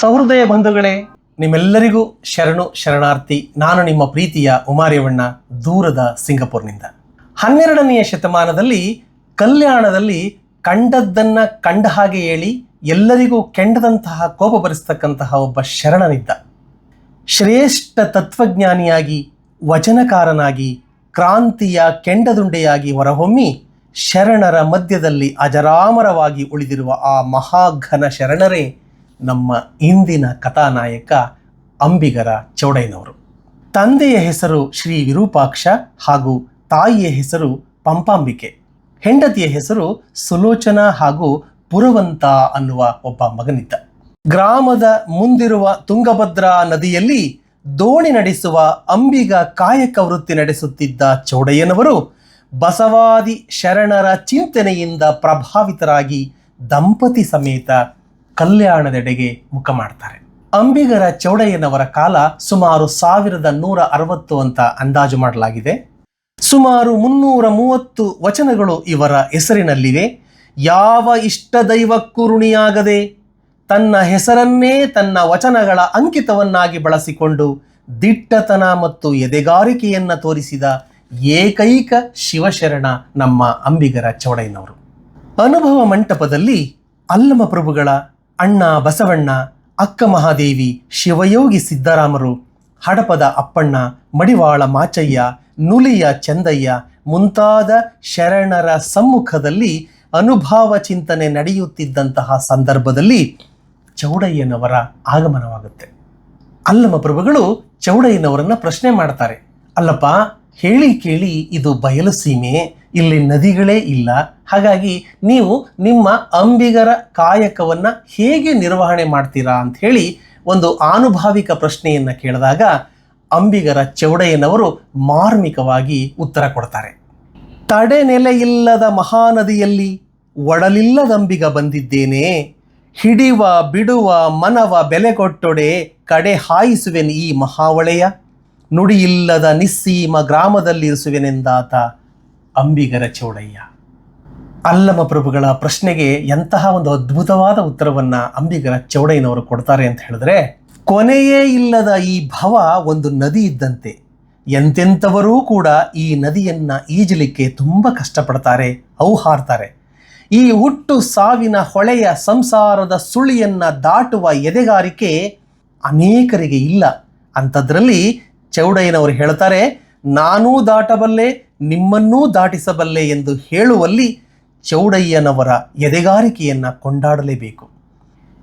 ಸಹೃದಯ ಬಂಧುಗಳೇ, ನಿಮ್ಮೆಲ್ಲರಿಗೂ ಶರಣು ಶರಣಾರ್ಥಿ, ನಾನು ನಿಮ್ಮ ಪ್ರೀತಿಯ ಉಮಾರ್ಯವಣ್ಣ ದೂರದ ಸಿಂಗಪುರ್ನಿಂದ. ಹನ್ನೆರಡನೆಯ ಶತಮಾನದಲ್ಲಿ ಕಲ್ಯಾಣದಲ್ಲಿ ಕಂಡದ್ದನ್ನ ಕಂಡ ಹಾಗೆ ಹೇಳಿ ಎಲ್ಲರಿಗೂ ಕೆಂಡದಂತಹ ಕೋಪ ಬರೆಸ್ತಕ್ಕಂತಹ ಒಬ್ಬ ಶರಣನಿದ್ದ. ಶ್ರೇಷ್ಠ ತತ್ವಜ್ಞಾನಿಯಾಗಿ, ವಚನಕಾರನಾಗಿ, ಕ್ರಾಂತಿಯ ಕೆಂಡದುಂಡೆಯಾಗಿ ಹೊರಹೊಮ್ಮಿ ಶರಣರ ಮಧ್ಯದಲ್ಲಿ ಅಜರಾಮರವಾಗಿ ಉಳಿದಿರುವ ಆ ಮಹಾಘನ ಶರಣರೇ ನಮ್ಮ ಇಂದಿನ ಕಥಾನಾಯಕ ಅಂಬಿಗರ ಚೌಡಯ್ಯನವರು. ತಂದೆಯ ಹೆಸರು ಶ್ರೀ ವಿರೂಪಾಕ್ಷ ಹಾಗೂ ತಾಯಿಯ ಹೆಸರು ಪಂಪಾಂಬಿಕೆ. ಹೆಂಡತಿಯ ಹೆಸರು ಸುಲೋಚನಾ ಹಾಗೂ ಪುರವಂತ ಅನ್ನುವ ಒಬ್ಬ ಮಗನಿದ್ದ. ಗ್ರಾಮದ ಮುಂದಿರುವ ತುಂಗಭದ್ರಾ ನದಿಯಲ್ಲಿ ದೋಣಿ ನಡೆಸುವ ಅಂಬಿಗ ಕಾಯಕ ವೃತ್ತಿ ನಡೆಸುತ್ತಿದ್ದ ಚೌಡಯ್ಯನವರು ಬಸವಾದಿ ಶರಣರ ಚಿಂತನೆಯಿಂದ ಪ್ರಭಾವಿತರಾಗಿ ದಂಪತಿ ಸಮೇತ ಕಲ್ಯಾಣದೆಡೆಗೆ ಮುಖ ಮಾಡ್ತಾರೆ. ಅಂಬಿಗರ ಚೌಡಯ್ಯನವರ ಕಾಲ ಸುಮಾರು ಸಾವಿರದ ನೂರ ಅರವತ್ತು ಅಂತ ಅಂದಾಜು ಮಾಡಲಾಗಿದೆ. ಸುಮಾರು ಮುನ್ನೂರ ಮೂವತ್ತು ವಚನಗಳು ಇವರ ಹೆಸರಿನಲ್ಲಿವೆ. ಯಾವ ಇಷ್ಟ ದೈವಕ್ಕೂ ಋಣಿಯಾಗದೆ ತನ್ನ ಹೆಸರನ್ನೇ ತನ್ನ ವಚನಗಳ ಅಂಕಿತವನ್ನಾಗಿ ಬಳಸಿಕೊಂಡು ದಿಟ್ಟತನ ಮತ್ತು ಎದೆಗಾರಿಕೆಯನ್ನು ತೋರಿಸಿದ ಏಕೈಕ ಶಿವಶರಣ ನಮ್ಮ ಅಂಬಿಗರ ಚೌಡಯ್ಯನವರು. ಅನುಭವ ಮಂಟಪದಲ್ಲಿ ಅಲ್ಲಮ ಪ್ರಭುಗಳ ಅಣ್ಣ ಬಸವಣ್ಣ, ಅಕ್ಕ ಮಹಾದೇವಿ, ಶಿವಯೋಗಿ ಸಿದ್ದರಾಮರು, ಹಡಪದ ಅಪ್ಪಣ್ಣ, ಮಡಿವಾಳ ಮಾಚಯ್ಯ, ನುಲಿಯ ಚಂದಯ್ಯ ಮುಂತಾದ ಶರಣರ ಸಮ್ಮುಖದಲ್ಲಿ ಅನುಭಾವ ಚಿಂತನೆ ನಡೆಯುತ್ತಿದ್ದಂತಹ ಸಂದರ್ಭದಲ್ಲಿ ಚೌಡಯ್ಯನವರ ಆಗಮನವಾಗುತ್ತೆ. ಅಲ್ಲಮ ಪ್ರಭುಗಳು ಚೌಡಯ್ಯನವರನ್ನ ಪ್ರಶ್ನೆ ಮಾಡ್ತಾರೆ. ಅಲ್ಲಪ್ಪ, ಹೇಳಿ ಕೇಳಿ ಇದು ಬಯಲು ಸೀಮೆ ಇಲ್ಲಿ ನದಿಗಳೇ ಇಲ್ಲ. ಹಾಗಾಗಿ ನೀವು ನಿಮ್ಮ ಅಂಬಿಗರ ಕಾಯಕವನ್ನು ಹೇಗೆ ನಿರ್ವಹಣೆ ಮಾಡ್ತೀರಾ ಅಂತ ಹೇಳಿ ಒಂದು ಆನುಭಾವಿಕ ಪ್ರಶ್ನೆಯನ್ನು ಕೇಳಿದಾಗ ಅಂಬಿಗರ ಚೌಡಯ್ಯನವರು ಮಾರ್ಮಿಕವಾಗಿ ಉತ್ತರ ಕೊಡ್ತಾರೆ. ತಡೆನೆಲೆಯಿಲ್ಲದ ಮಹಾನದಿಯಲ್ಲಿ ಒಡಲಿಲ್ಲದಂಬಿಗ ಬಂದಿದ್ದೇನೆ. ಹಿಡಿವ, ಬಿಡುವ, ಮನವ ಬೆಲೆ ಕೊಟ್ಟೊಡೆ ಕಡೆ ಹಾಯಿಸುವೆನು ಈ ಮಹಾವಳೆಯ. ನುಡಿಯಿಲ್ಲದ ನಿಸ್ಸೀಮ ಗ್ರಾಮದಲ್ಲಿರಿಸುವೆನೆಂದಾತ ಅಂಬಿಗರ ಚೌಡಯ್ಯ. ಅಲ್ಲಮ ಪ್ರಭುಗಳ ಪ್ರಶ್ನೆಗೆ ಎಂತಹ ಒಂದು ಅದ್ಭುತವಾದ ಉತ್ತರವನ್ನು ಅಂಬಿಗರ ಚೌಡಯ್ಯನವರು ಕೊಡ್ತಾರೆ ಅಂತ ಹೇಳಿದ್ರೆ, ಕೊನೆಯೇ ಇಲ್ಲದ ಈ ಭವ ಒಂದು ನದಿ ಇದ್ದಂತೆ. ಎಂತೆಂಥವರೂ ಕೂಡ ಈ ನದಿಯನ್ನ ಈಜಲಿಕ್ಕೆ ತುಂಬ ಕಷ್ಟಪಡ್ತಾರೆ ಔಹಾರ್ತಾರೆ ಈ ಹುಟ್ಟು ಸಾವಿನ ಹೊಳೆಯ ಸಂಸಾರದ ಸುಳಿಯನ್ನ ದಾಟುವ ಎದೆಗಾರಿಕೆ ಅನೇಕರಿಗೆ ಇಲ್ಲ. ಅಂಥದ್ರಲ್ಲಿ ಚೌಡಯ್ಯನವರು ಹೇಳ್ತಾರೆ, ನಾನೂ ದಾಟಬಲ್ಲೆ ನಿಮ್ಮನ್ನೂ ದಾಟಿಸಬಲ್ಲೆ ಎಂದು ಹೇಳುವಲ್ಲಿ ಚೌಡಯ್ಯನವರ ಎದೆಗಾರಿಕೆಯನ್ನು ಕೊಂಡಾಡಲೇಬೇಕು.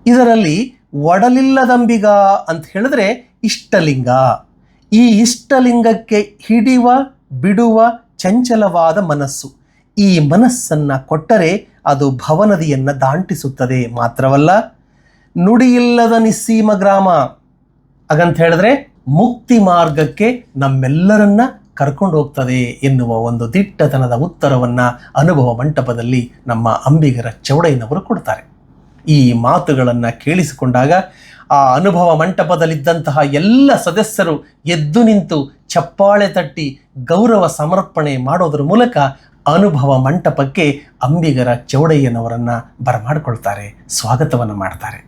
ಇದರಲ್ಲಿ ಒಡಲಿಲ್ಲದಂಬಿಗ ಅಂತ ಹೇಳಿದ್ರೆ ಇಷ್ಟಲಿಂಗ. ಈ ಇಷ್ಟಲಿಂಗಕ್ಕೆ ಹಿಡಿವ, ಬಿಡುವ ಚಂಚಲವಾದ ಮನಸ್ಸು. ಈ ಮನಸ್ಸನ್ನ ಕೊಟ್ಟರೆ ಅದು ಭವನದಿಯನ್ನು ದಾಂಟಿಸುತ್ತದೆ ಮಾತ್ರವಲ್ಲ, ನುಡಿಯಿಲ್ಲದ ನಿಸ್ಸೀಮ ಗ್ರಾಮ, ಹಾಗಂತ ಹೇಳಿದ್ರೆ ಮುಕ್ತಿ ಮಾರ್ಗಕ್ಕೆ ನಮ್ಮೆಲ್ಲರನ್ನ ಕರ್ಕೊಂಡು ಹೋಗ್ತದೆ ಎನ್ನುವ ಒಂದು ದಿಟ್ಟತನದ ಉತ್ತರವನ್ನು ಅನುಭವ ಮಂಟಪದಲ್ಲಿ ನಮ್ಮ ಅಂಬಿಗರ ಚೌಡಯ್ಯನವರು ಕೊಡ್ತಾರೆ. ಈ ಮಾತುಗಳನ್ನು ಕೇಳಿಸಿಕೊಂಡಾಗ ಆ ಅನುಭವ ಮಂಟಪದಲ್ಲಿದ್ದಂತಹ ಎಲ್ಲ ಸದಸ್ಯರು ಎದ್ದು ನಿಂತು ಚಪ್ಪಾಳೆ ತಟ್ಟಿ ಗೌರವ ಸಮರ್ಪಣೆ ಮಾಡೋದ್ರ ಮೂಲಕ ಅನುಭವ ಮಂಟಪಕ್ಕೆ ಅಂಬಿಗರ ಚೌಡಯ್ಯನವರನ್ನು ಬರಮಾಡಿಕೊಳ್ತಾರೆ, ಸ್ವಾಗತವನ್ನು ಮಾಡ್ತಾರೆ.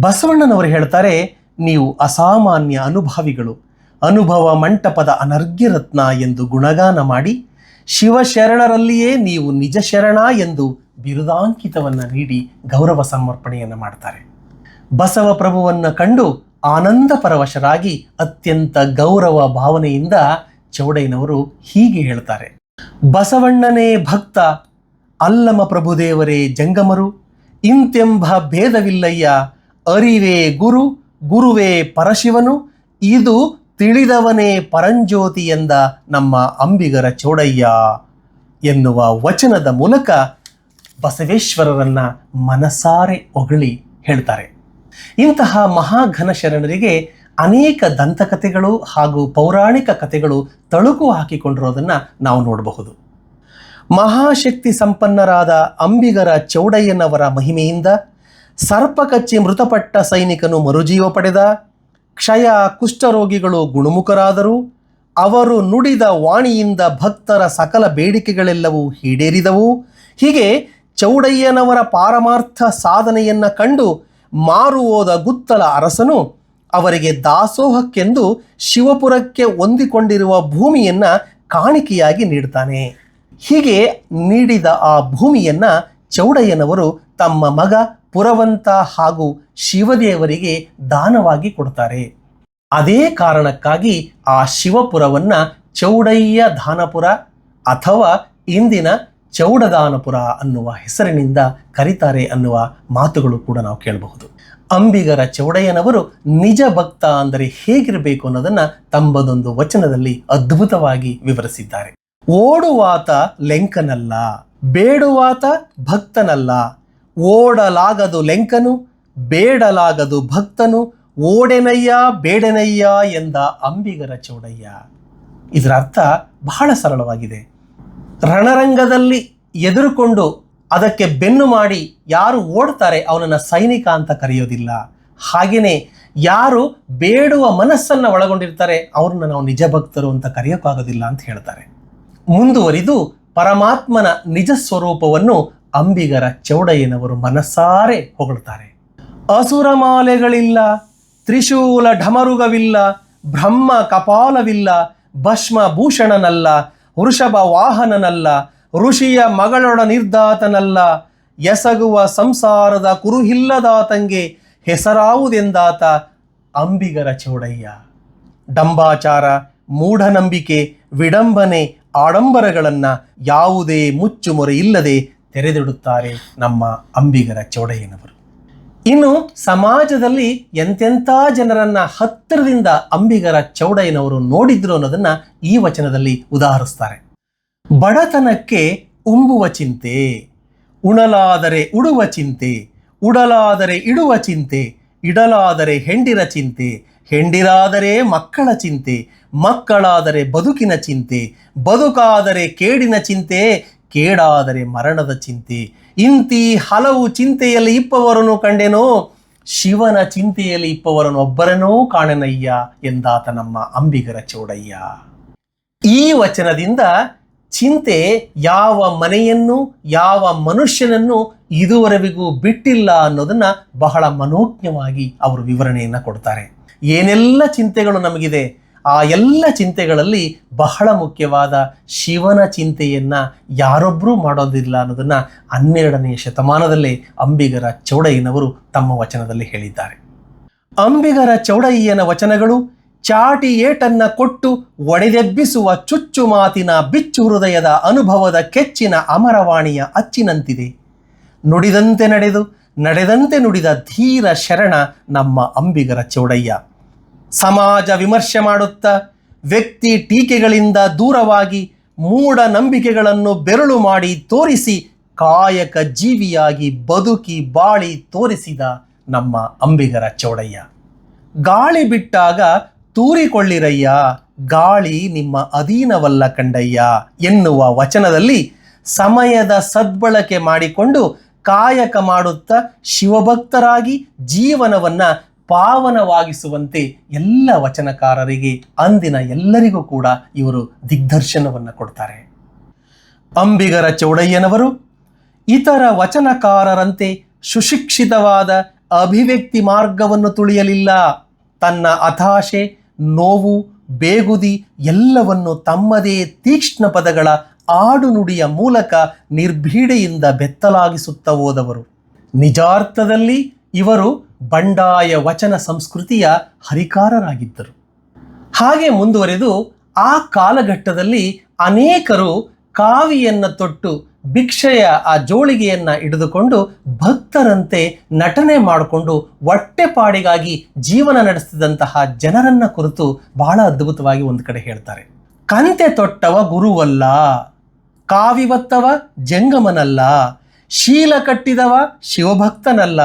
ಬಸವಣ್ಣನವರು ಹೇಳ್ತಾರೆ, ನೀವು ಅಸಾಮಾನ್ಯ ಅನುಭಾವಿಗಳು ಅನುಭವ ಮಂಟಪದ ಅನರ್ಘ್ಯ ರತ್ನ ಎಂದು ಗುಣಗಾನ ಮಾಡಿ ಶಿವಶರಣರಲ್ಲಿಯೇ ನೀವು ನಿಜ ಶರಣ ಎಂದು ಬಿರುದಾಂಕಿತವನ್ನು ನೀಡಿ ಗೌರವ ಸಮರ್ಪಣೆಯನ್ನು ಮಾಡ್ತಾರೆ. ಬಸವ ಪ್ರಭುವನ್ನು ಕಂಡು ಆನಂದ ಪರವಶರಾಗಿ ಅತ್ಯಂತ ಗೌರವ ಭಾವನೆಯಿಂದ ಚೌಡಯ್ಯನವರು ಹೀಗೆ ಹೇಳ್ತಾರೆ. ಬಸವಣ್ಣನೇ ಭಕ್ತ, ಅಲ್ಲಮ ಪ್ರಭುದೇವರೇ ಜಂಗಮರು, ಇಂತೆಂಬ ಭೇದವಿಲ್ಲಯ್ಯ, ಅರಿವೇ ಗುರು, ಗುರುವೇ ಪರಶಿವನು, ಇದು ತಿಳಿದವನೇ ಪರಂಜ್ಯೋತಿ ಎಂದ ನಮ್ಮ ಅಂಬಿಗರ ಚೌಡಯ್ಯ ಎನ್ನುವ ವಚನದ ಮೂಲಕ ಬಸವೇಶ್ವರರನ್ನ ಮನಸಾರೆ ಹೊಗಳಿ ಹೇಳ್ತಾರೆ. ಇಂತಹ ಮಹಾಘನ ಶರಣರಿಗೆ ಅನೇಕ ದಂತಕಥೆಗಳು ಹಾಗೂ ಪೌರಾಣಿಕ ಕಥೆಗಳು ತಳುಕು ಹಾಕಿಕೊಂಡಿರೋದನ್ನು ನಾವು ನೋಡಬಹುದು. ಮಹಾಶಕ್ತಿ ಸಂಪನ್ನರಾದ ಅಂಬಿಗರ ಚೌಡಯ್ಯನವರ ಮಹಿಮೆಯಿಂದ ಸರ್ಪಕಚ್ಚಿ ಮೃತಪಟ್ಟ ಸೈನಿಕನು ಮರುಜೀವ ಪಡೆದ ಕ್ಷಯ ಕುಷ್ಠರೋಗಿಗಳು ಗುಣಮುಖರಾದರು ಅವರು ನುಡಿದ ವಾಣಿಯಿಂದ ಭಕ್ತರ ಸಕಲ ಬೇಡಿಕೆಗಳೆಲ್ಲವೂ ಈಡೇರಿದವು. ಹೀಗೆ ಚೌಡಯ್ಯನವರ ಪಾರಮಾರ್ಥ ಸಾಧನೆಯನ್ನು ಕಂಡು ಮಾರು ಹೋದ ಗುತ್ತಲ ಅರಸನು ಅವರಿಗೆ ದಾಸೋಹಕ್ಕೆಂದು ಶಿವಪುರಕ್ಕೆ ಹೊಂದಿಕೊಂಡಿರುವ ಭೂಮಿಯನ್ನು ಕಾಣಿಕೆಯಾಗಿ ನೀಡ್ತಾನೆ. ಹೀಗೆ ನೀಡಿದ ಆ ಭೂಮಿಯನ್ನ ಚೌಡಯ್ಯನವರು ತಮ್ಮ ಮಗ ಪುರವಂತ ಹಾಗೂ ಶಿವದೇವರಿಗೆ ದಾನವಾಗಿ ಕೊಡ್ತಾರೆ. ಅದೇ ಕಾರಣಕ್ಕಾಗಿ ಆ ಶಿವಪುರವನ್ನ ಚೌಡಯ್ಯ ದಾನಪುರ ಅಥವಾ ಇಂದಿನ ಚೌಡದಾನಪುರ ಅನ್ನುವ ಹೆಸರಿನಿಂದ ಕರೀತಾರೆ ಅನ್ನುವ ಮಾತುಗಳು ಕೂಡ ನಾವು ಕೇಳಬಹುದು. ಅಂಬಿಗರ ಚೌಡಯ್ಯನವರು ನಿಜ ಭಕ್ತ ಅಂದರೆ ಹೇಗಿರಬೇಕು ಅನ್ನೋದನ್ನ ತಮ್ಮದೊಂದು ವಚನದಲ್ಲಿ ಅದ್ಭುತವಾಗಿ ವಿವರಿಸಿದ್ದಾರೆ. ಓಡುವಾತ ಲೆಂಕನಲ್ಲ. ಬೇಡುವಾತ ಭಕ್ತನಲ್ಲ. ಓಡಲಾಗದು ಲೆಂಕನು, ಬೇಡಲಾಗದು ಭಕ್ತನು, ಓಡೆನಯ್ಯ, ಬೇಡನಯ್ಯ ಎಂದ ಅಂಬಿಗರ ಚೌಡಯ್ಯ. ಇದರ ಅರ್ಥ ಬಹಳ ಸರಳವಾಗಿದೆ. ರಣರಂಗದಲ್ಲಿ ಎದುರುಕೊಂಡು ಅದಕ್ಕೆ ಬೆನ್ನು ಮಾಡಿ ಯಾರು ಓಡ್ತಾರೆ ಅವನನ್ನು ಸೈನಿಕ ಅಂತ ಕರೆಯೋದಿಲ್ಲ. ಹಾಗೆಯೇ ಯಾರು ಬೇಡುವ ಮನಸ್ಸನ್ನು ಒಳಗೊಂಡಿರ್ತಾರೆ ಅವ್ರನ್ನ ನಾವು ನಿಜ ಭಕ್ತರು ಅಂತ ಕರೆಯೋಕ್ಕಾಗೋದಿಲ್ಲ ಅಂತ ಹೇಳ್ತಾರೆ. ಮುಂದುವರಿದು ಪರಮಾತ್ಮನ ನಿಜ ಸ್ವರೂಪವನ್ನು ಅಂಬಿಗರ ಚೌಡಯ್ಯನವರು ಮನಸಾರೆ ಹೊಗಳುತ್ತಾರೆ ಅಸುರಮಾಲೆಗಳಿಲ್ಲ ತ್ರಿಶೂಲ ಢಮರುಗವಿಲ್ಲ, ಬ್ರಹ್ಮ ಕಪಾಲವಿಲ್ಲ, ಭಸ್ಮ ಭೂಷಣನಲ್ಲ, ವೃಷಭ ವಾಹನನಲ್ಲ, ಋಷಿಯ ಮಗಳೊಡ ನಿರ್ದಾತನಲ್ಲ, ಎಸಗುವ ಸಂಸಾರದ ಕುರುಹಿಲ್ಲದಾತಂಗೆ ಹೆಸರಾವುದೆಂದಾತ ಅಂಬಿಗರ ಚೌಡಯ್ಯ. ಡಂಬಾಚಾರ, ಮೂಢನಂಬಿಕೆ, ವಿಡಂಬನೆ ಆಡಂಬರಗಳನ್ನು ಯಾವುದೇ ಮುಚ್ಚುಮೊರೆ ಇಲ್ಲದೆ ತೆರೆದಿಡುತ್ತಾರೆ ನಮ್ಮ ಅಂಬಿಗರ ಚೌಡಯ್ಯನವರು. ಇನ್ನು ಸಮಾಜದಲ್ಲಿ ಎಂತೆಂಥ ಜನರನ್ನ ಹತ್ತಿರದಿಂದ ಅಂಬಿಗರ ಚೌಡಯ್ಯನವರು ನೋಡಿದ್ರು ಅನ್ನೋದನ್ನ ಈ ವಚನದಲ್ಲಿ ಉದಾಹರಿಸ್ತಾರೆ. ಬಡತನಕ್ಕೆ ಉಂಬುವ ಚಿಂತೆ, ಉಣಲಾದರೆ ಉಡುವ ಚಿಂತೆ, ಉಡಲಾದರೆ ಇಡುವ ಚಿಂತೆ, ಇಡಲಾದರೆ ಹೆಂಡಿರ ಚಿಂತೆ ಹೆಂಡಿರಾದರೆ ಮಕ್ಕಳ ಚಿಂತೆ, ಮಕ್ಕಳಾದರೆ ಬದುಕಿನ ಚಿಂತೆ, ಬದುಕಾದರೆ ಕೇಡಿನ ಚಿಂತೆ, ಕೇಡಾದರೆ ಮರಣದ ಚಿಂತೆ. ಇಂತಿ ಹಲವು ಚಿಂತೆಯಲ್ಲಿ ಇಪ್ಪವರನ್ನು ಕಂಡೆನೋ, ಶಿವನ ಚಿಂತೆಯಲ್ಲಿ ಇಪ್ಪವರನ್ನು ಒಬ್ಬರನೋ ಕಾಣನಯ್ಯ ಎಂದಾತ ನಮ್ಮ ಅಂಬಿಗರ ಚೌಡಯ್ಯ. ಈ ವಚನದಿಂದ ಚಿಂತೆ ಯಾವ ಮನೆಯನ್ನು, ಯಾವ ಮನುಷ್ಯನನ್ನು ಇದುವರೆಗೂ ಬಿಟ್ಟಿಲ್ಲ ಅನ್ನೋದನ್ನ ಬಹಳ ಮನೋಜ್ಞವಾಗಿ ಅವರು ವಿವರಣೆಯನ್ನು ಕೊಡ್ತಾರೆ. ಏನೆಲ್ಲ ಚಿಂತೆಗಳು ನಮಗಿದೆ, ಆ ಎಲ್ಲ ಚಿಂತೆಗಳಲ್ಲಿ ಬಹಳ ಮುಖ್ಯವಾದ ಶಿವನ ಚಿಂತೆಯನ್ನ ಯಾರೊಬ್ಬರೂ ಮಾಡೋದಿಲ್ಲ ಅನ್ನೋದನ್ನ ಹನ್ನೆರಡನೆಯ ಶತಮಾನದಲ್ಲಿ ಅಂಬಿಗರ ಚೌಡಯ್ಯನವರು ತಮ್ಮ ವಚನದಲ್ಲಿ ಹೇಳಿದ್ದಾರೆ. ಅಂಬಿಗರ ಚೌಡಯ್ಯನ ವಚನಗಳು ಚಾಟಿ ಏಟನ್ನ ಕೊಟ್ಟು ಒಡೆದೆಬ್ಬಿಸುವ ಚುಚ್ಚು ಮಾತಿನ ಬಿಚ್ಚು ಹೃದಯದ ಅನುಭವದ ಕೆಚ್ಚಿನ ಅಮರವಾಣಿಯ ಅಚ್ಚಿನಂತಿದೆ. ನುಡಿದಂತೆ ನಡೆದು ನಡೆದಂತೆ ನುಡಿದ ಧೀರ ಶರಣ ನಮ್ಮ ಅಂಬಿಗರ ಚೌಡಯ್ಯ. ಸಮಾಜ ವಿಮರ್ಶೆ ಮಾಡುತ್ತಾ ವ್ಯಕ್ತಿ ಟೀಕೆಗಳಿಂದ ದೂರವಾಗಿ ಮೂಢ ನಂಬಿಕೆಗಳನ್ನು ಬೆರಳು ಮಾಡಿ ತೋರಿಸಿ ಕಾಯಕ ಜೀವಿಯಾಗಿ ಬದುಕಿ ಬಾಳಿ ತೋರಿಸಿದ ನಮ್ಮ ಅಂಬಿಗರ ಚೌಡಯ್ಯ. ಗಾಳಿ ಬಿಟ್ಟಾಗ ತೂರಿಕೊಳ್ಳಿರಯ್ಯ, ಗಾಳಿ ನಿಮ್ಮ ಅಧೀನವಲ್ಲ ಕಂಡಯ್ಯ ಎನ್ನುವ ವಚನದಲ್ಲಿ ಸಮಯದ ಸದ್ಬಳಕೆ ಮಾಡಿಕೊಂಡು ಕಾಯಕ ಮಾಡುತ್ತಾ ಶಿವಭಕ್ತರಾಗಿ ಜೀವನವನ್ನ ಪಾವನವಾಗಿಸುವಂತೆ ಎಲ್ಲ ವಚನಕಾರರಿಗೆ ಅಂದಿನ ಎಲ್ಲರಿಗೂ ಕೂಡ ಇವರು ದಿಗ್ದರ್ಶನವನ್ನು ಕೊಡ್ತಾರೆ. ಅಂಬಿಗರ ಚೌಡಯ್ಯನವರು ಇತರ ವಚನಕಾರರಂತೆ ಸುಶಿಕ್ಷಿತವಾದ ಅಭಿವ್ಯಕ್ತಿ ಮಾರ್ಗವನ್ನು ತುಳಿಯಲಿಲ್ಲ. ತನ್ನ ಹತಾಶೆ ನೋವು, ಬೇಗುದಿ ಎಲ್ಲವನ್ನು ತಮ್ಮದೇ ತೀಕ್ಷ್ಣ ಪದಗಳ ಆಡುನುಡಿಯ ಮೂಲಕ ನಿರ್ಭೀಡೆಯಿಂದ ಬೆತ್ತಲಾಗಿಸುತ್ತ ಹೋದವರು. ನಿಜಾರ್ಥದಲ್ಲಿ ಇವರು ಬಂಡಾಯ ವಚನ ಸಂಸ್ಕೃತಿಯ ಹರಿಕಾರರಾಗಿದ್ದರು. ಹಾಗೆ ಮುಂದುವರೆದು ಆ ಕಾಲಘಟ್ಟದಲ್ಲಿ ಅನೇಕರು ಕಾವಿಯನ್ನ ತೊಟ್ಟು ಭಿಕ್ಷೆಯ ಆ ಜೋಳಿಗೆಯನ್ನು ಹಿಡಿದುಕೊಂಡು ಭಕ್ತರಂತೆ ನಟನೆ ಮಾಡಿಕೊಂಡು ಹೊಟ್ಟೆಪಾಡಿಗಾಗಿ ಜೀವನ ನಡೆಸ್ತಿದ್ದಂತಹ ಜನರನ್ನ ಕುರಿತು ಬಹಳ ಅದ್ಭುತವಾಗಿ ಒಂದು ಕಡೆ ಹೇಳ್ತಾರೆ. ಕಂತೆ ತೊಟ್ಟವ ಗುರುವಲ್ಲ. ಕಾವಿವತ್ತವ ಜಂಗಮನಲ್ಲ, ಶೀಲ ಕಟ್ಟಿದವ ಶಿವಭಕ್ತನಲ್ಲ,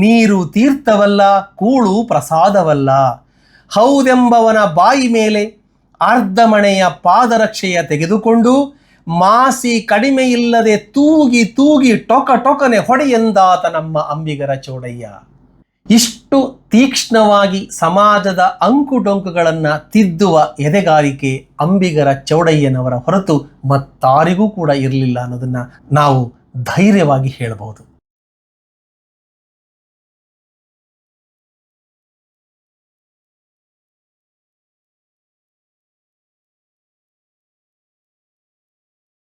ನೀರು ತೀರ್ಥವಲ್ಲ, ಕೂಳು ಪ್ರಸಾದವಲ್ಲ. ಹೌದೆಂಬವನ ಬಾಯಿ ಮೇಲೆ ಅರ್ಧಮಣೆಯ ಪಾದರಕ್ಷೆಯ ತೆಗೆದುಕೊಂಡು ಮಾಸಿ ಕಡಿಮೆಯಿಲ್ಲದೆ ತೂಗಿ ತೂಗಿ ಟೊಕ ಟೊಕನೆ ಹೊಡೆಯೆಂದಾತ ನಮ್ಮ ಅಂಬಿಗರ ಚೌಡಯ್ಯ. ಇಷ್ಟು ತೀಕ್ಷ್ಣವಾಗಿ ಸಮಾಜದ ಅಂಕುಡೊಂಕುಗಳನ್ನು ತಿದ್ದುವ ಎದೆಗಾರಿಕೆ ಅಂಬಿಗರ ಚೌಡಯ್ಯನವರ ಹೊರತು ಮತ್ತಾರಿಗೂ ಕೂಡ ಇರಲಿಲ್ಲ ಅನ್ನೋದನ್ನು ನಾವು ಧೈರ್ಯವಾಗಿ ಹೇಳಬಹುದು.